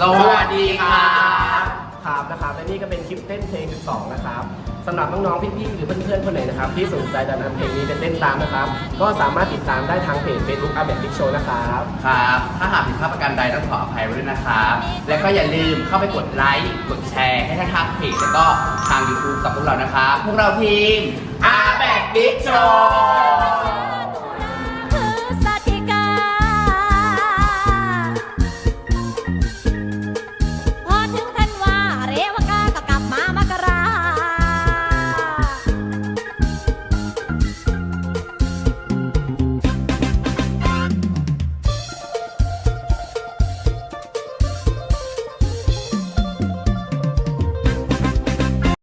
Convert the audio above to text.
สวัสดีครับครับนะครับและนี่ก็เป็นคลิปเต้นเพลง 12 นะครับสำหรับน้องๆ พี่ๆ หรือเพื่อนๆ คนไหนนะครับ ที่สนใจจะนำเพลงนี้ไปเต้นตามนะครับ ก็สามารถติดตามได้ทางเพจ Facebook อาเบติกโชว์นะครับ ครับ ถ้าหากผิดพลาดประการใดต้องขออภัยไว้ด้วยนะครับ และก็อย่าลืมเข้าไปกดไลค์กดแชร์ให้ทางเพจแล้วก็ทาง YouTube กับพวกเรานะครับ พวกเราทีมอาแบกบิ๊กโชว์